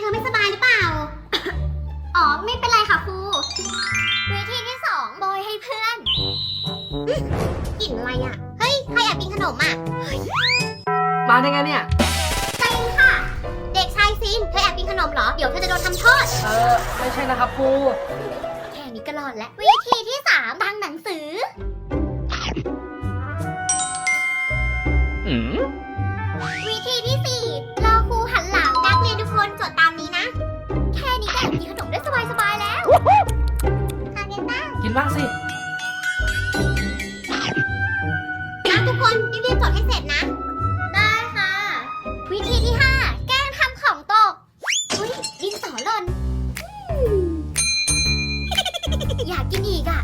ไม่เป็นไรค่ะครู วิธีที่สองโบยให้เพื่อนอื้อกลิ่นอะไรอะ เฮ้ย ใครแอบกินขนมอะมาได้ไงเนี่ยใจเย็นค่ะ เด็กชายซิน เธอแอบกินขนมเหรอ เดี๋ยวเธอจะโดนทำโทษ เออ ไม่ใช่นะครับครูแค่นี้ก็รอดแล้ว วิธีที่สามตั้งหนังสือวิธีที่ กันบ้างกินบ้างสิ นะทุกคนรีบๆจดให้เสร็จนะ ได้ค่ะ วิธีที่ห้าแกล้งทำของตก อุ้ยดินสอหล่นอืม อยากกินอีกอะ